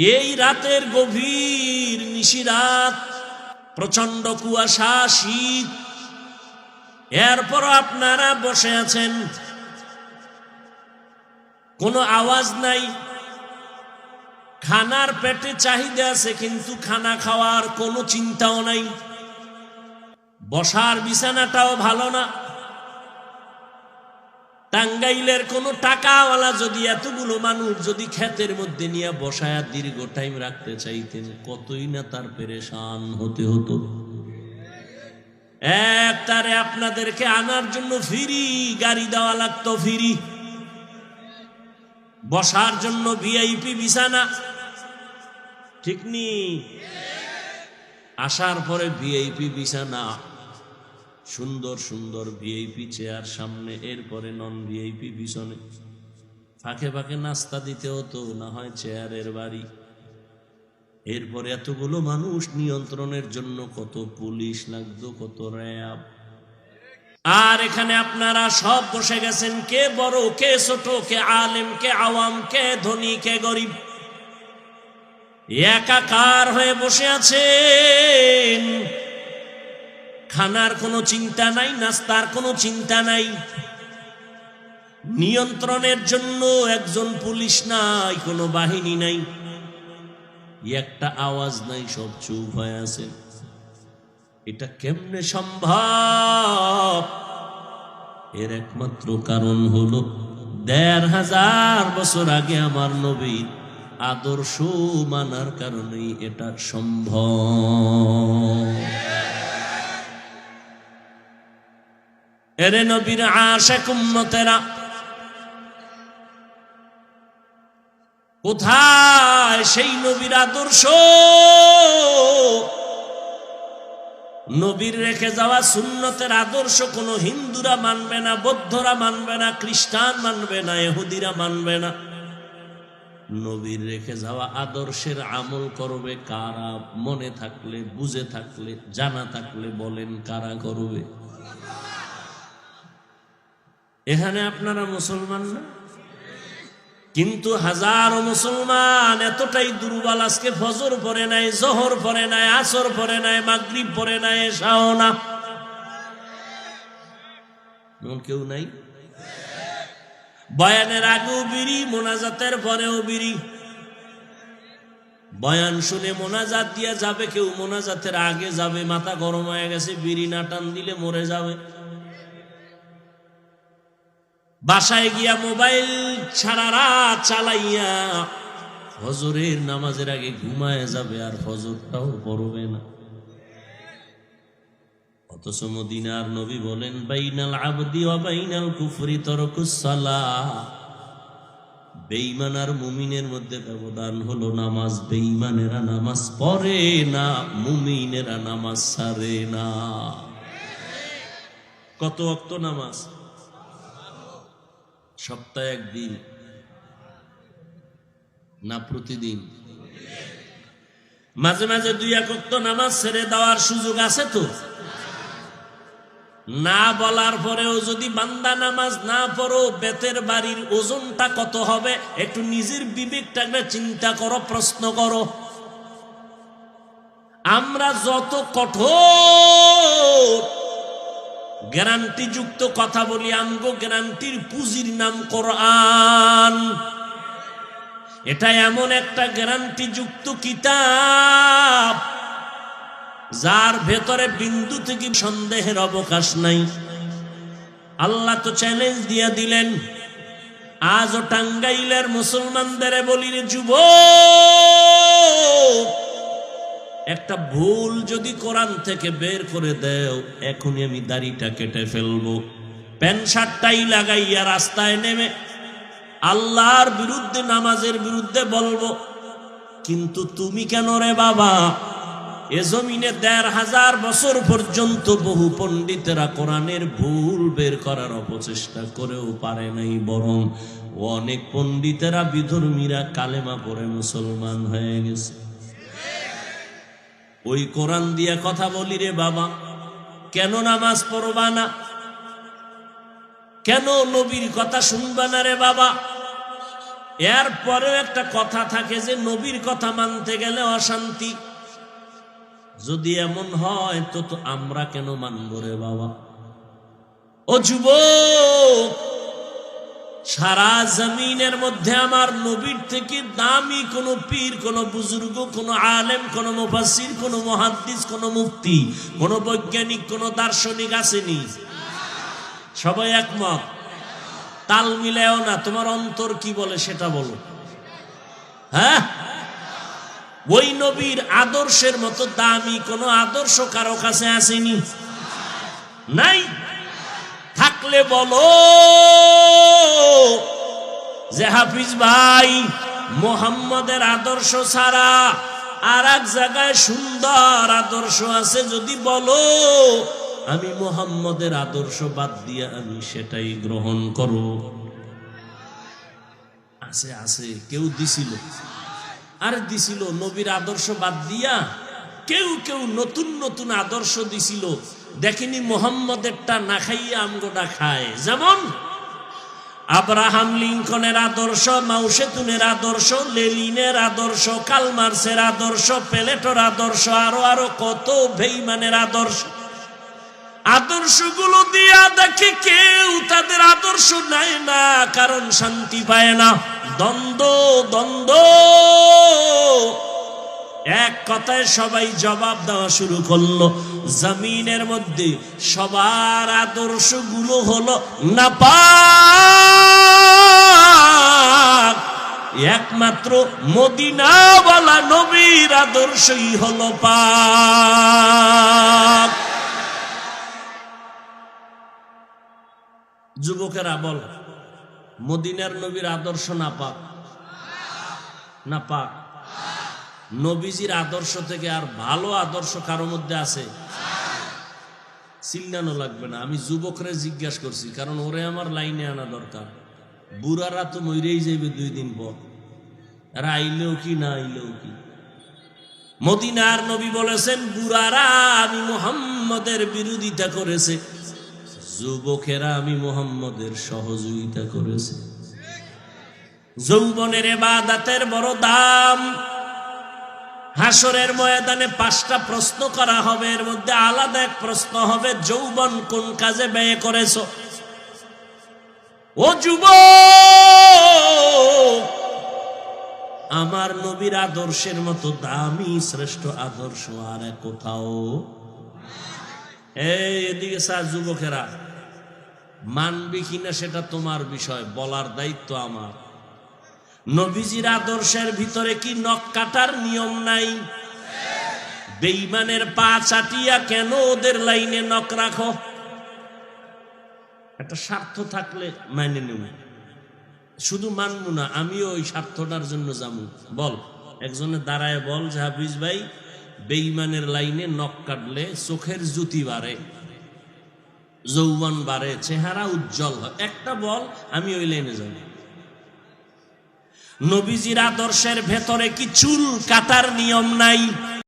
এই রাতের গভীর নিশিরাত প্রচণ্ড কুয়াশা, শীত। এরপর আপনারা বসে আছেন। কোনো আওয়াজ নাই। খানার পেটে চাহিদা আছে, কিন্তু খানা খাওয়ার কোনো চিন্তাও নাই। বসার বিছানাটাও ভালো না। টাঙ্গাইলের কোনো টাকাওয়ালা যদি এতগুলো মানুষ যদি ক্ষেতের মধ্যে নিয়ে বসায় দীর্ঘ টাইম রাখতে চাইতেন, কতই না তার পেরেশান হতে হতো। এক তারে আপনাদেরকে আনার জন্য ফিরি, গাড়ি দেওয়া লাগতো ফিরি। বসার জন্য ভিআইপি বিছানা। ঠিক নি? আসার পরে ভিআইপি বিছানা। সুন্দর সুন্দর ভিআইপি চেয়ার সামনে, এরপরে নন ভিআইপি পিছনে। ফাঁকে ফাঁকে নাস্তা দিতে হতো না হয় চেয়ারের বাড়ি। এরপরে এতগুলো মানুষ নিয়ন্ত্রণের জন্য কত পুলিশ লাগতো, কত র্যাব। আর এখানে আপনারা সব বসে গেছেন, কে বড়, কে ছোট, কে আলেম, কে আওয়াম, কে ধনী, কে গরিব। একাকার হয়ে বসে আছেন খানার কোনো চিন্তা নাই, নাস্তার কোনো চিন্তা নাই। নিয়ন্ত্রণের জন্য একজন পুলিশ নাই, কোনো বাহিনী নাই। একটা আওয়াজ নাই, সব চুপ হয়ে আছে। এটা কেমনে সম্ভব? এর একমাত্র কারণ হলো, দেড় হাজার বছর আগে আমার নবীর আদর্শ মানার কারণেই এটা সম্ভব। এরে নবীর আশেক উম্মতেরা। কোথায় সেই নবীর আদর্শ? নবীর রেখে যাওয়া সুন্নতের আদর্শ কোনো হিন্দুরা মানবে না, বৌদ্ধরা মানবে না, খ্রিস্টান মানবে না এহুদিরা মানবে না। নবীর রেখে যাওয়া আদর্শের আমল করবে কারা? মনে থাকলে, বুঝে থাকলে, জানা থাকলে বলেন কারা করবে? এখানে আপনারা মুসলমান না? কিন্তু হাজারো মুসলমান এতটাই দুর্বল, আজকে ফজর পরে নাই, জহর পরে নাই, আসর পরে নাই, মাগরিব পরে নাই, এসাও না। কেউ নাই? বয়ানের আগেও বিড়ি, মোনাজাতের পরেও বিড়ি। বয়ান শুনে মোনাজাত দিয়ে যাবে কেউ, মোনাজাতের আগে যাবে, মাথা গরম হয়ে গেছে, বিড়ি না টান দিলে মরে যাবে। বাসায় গিয়া মোবাইল সারা রাত চালাইয়া ফজরের নামাজের আগে ঘুমায় যাবে আর ফজরটাও পড়বে না। অথচ মদিনার নবী বলেন, বাইনাল আবদি বাইনাল কুফরি তরকুসালা বেঈমান আর মুমিনের মধ্যে ব্যবধান হলো নামাজ বেঈমানেরা নামাজ পড়ে না, মুমিনেরা নামাজ সারে না। কত অক্ত নামাজ? সপ্তাহে একদিন না প্রতিদিন? মাঝে মাঝে দুই একত্র নামাজ ছেড়ে দেওয়ার সুযোগ আছে তো? না বলার পরেও যদি বান্দা নামাজ না পড়ো, বেতের বাড়ির ওজনটা কত হবে? একটু নিজের বিবেকটাকে চিন্তা করো, প্রশ্ন করো। আমরা যত কঠোর গ্যারান্টি যুক্ত কথা বলি, আমগো গ্যারান্টির পুঁজির নাম কোরআন। এটা এমন একটা গ্যারান্টি যুক্ত কিতাব, যার ভেতরে বিন্দু থেকে সন্দেহের অবকাশ নাই। আল্লাহ তো চ্যালেঞ্জ দিয়ে দিলেন, আজও টাঙ্গাইলের মুসলমানদের বলি রে যুব একটা ভুল যদি কোরআন থেকে বের করে দেও, এখনই আমি দাড়িটা কেটে ফেলব। প্যান্ট শার্টটাই লাগাইয়া রাস্তায় নেমে আল্লাহর বিরুদ্ধে, নামাজের বিরুদ্ধে বলব, কিন্তু তুমি কেন রে বাবা? এ জমিনে দেড় হাজার বছর পর্যন্ত বহু পণ্ডিতেরা কোরআনের ভুল বের করার অপচেষ্টা করেও পারে নাই, বরং অনেক পণ্ডিতেরা বিধর্মীরা কালেমা পড়ে মুসলমান হয়ে গেছে। ওই কোরআন দিয়া কথা বলি রে বাবা। কেন নামাজ পড়বা না? কেন নবীর কথা শুনবা না রে বাবা? এরপরেও একটা কথা থাকে যে নবীর কথা মানতে গেলে অশান্তি। যদি এমন হয়, তো তো আমরা কেন মানব রে বাবা? ও যুবক সারা জমিনের মধ্যে আমার নবীর থেকে দামি কোন পীর, কোন বুজুর্গ, কোন আলেম, কোন মুফাসির কোন মহাদ্দিস, কোন মুক্তি কোন বৈজ্ঞানিক, কোন দার্শনিক আসেনি। সবাই একমত? তাল মিলেও না। তোমার অন্তর কি বলে সেটা বলো। হ্যাঁ? ওই নবীর আদর্শের মতো দামি কোন আদর্শ কারও কাছে আসেনি? নাই? থাকলে বলো। যে হাফিজ ভাই, মোহাম্মদের আদর্শ ছাড়া আর এক জায়গায় সুন্দর আদর্শ আছে যদি বলো, আমি মোহাম্মদের আদর্শ বাদ দিয়ে আমি সেটাই গ্রহণ করব। আছে আছে, কেউ দিছিল। আর দিছিল, নবীর আদর্শ বাদ দিয়া কেউ কেউ নতুন নতুন আদর্শ দিছিল। দেখেনি মোহাম্মদেরটা না খাইয়ে আমগোটা খায়। যেমন আব্রাহাম লিঙ্কনের আদর্শ, মাউসেতুনের আদর্শ, লেলিনের আদর্শ, কালমার্সের আদর্শ, পেলেটর আদর্শ, আরও আরও কত বেইমানের আদর্শ। আদর্শগুলো দিয়া দেখে কেউ তাদের আদর্শ নেয় না, কারণ শান্তি পায় না। দ্বন্দ্ব দ্বন্দ্ব। এক কথায় সবাই জবাব দেওয়া শুরু করল। জমিনের মধ্যে সবার আদর্শগুলো হলো না একমাত্র মদিনাওয়ালা নবীর আদর্শই হলো যুবকেরা, বল, মদিনার নবীর আদর্শ না পাক না পাক নবীজির আদর্শ থেকে আর ভালো আদর্শ কারও মধ্যে আছে? চিল্লানো লাগবে না, আমি যুবকরে জিজ্ঞাসা করছি, কারণ ওরে আমার লাইনে আনা দরকার। বুড়ারা তো মইরেই যাইবে দুই দিন পর। এরা আইলেও কি, না আইলেও কি? মদিনার নবী বলেছেন, বুড়ারা আমি মোহাম্মদের বিরোধিতা করেছে, যুবকেরা আমি মোহাম্মদের সহযোগিতা করেছে। যৌবনের এবাদাতের বড় দাম হাসরের ময়দানে পাঁচটা প্রশ্ন করা হবে, এর মধ্যে আলাদা এক প্রশ্ন হবে, যৌবন কোন কাজে ব্যয় করেছ? ও যুব আমার নবীর আদর্শের মতো দামি শ্রেষ্ঠ আদর্শ আর কোথাও? এদিকে স্যার যুবকেরা, মানবি কিনা সেটা তোমার বিষয়, বলার দায়িত্ব আমার। নবীজির আদর্শের ভিতরে কি নখ কাটার নিয়ম নাই? বেইমানের পা চাটিয়া কেন ওদের লাইনে নখ রাখো? একটা স্বার্থ থাকলে মাইনে নেব শুধু মানবো না, আমিও ওই স্বার্থটার জন্য যাব। বল, একজনে দাঁড়ায় বল, যে হাফিজ ভাই বেইমানের লাইনে নখ কাটলে চোখের জ্যোতি বাড়ে, যৌবন বাড়ে, চেহারা উজ্জ্বল হয়। একটা বল, আমি ওই লাইনে যাব। নবীজির আদর্শের ভেতরে কি চুল কাটার নিয়ম নাই?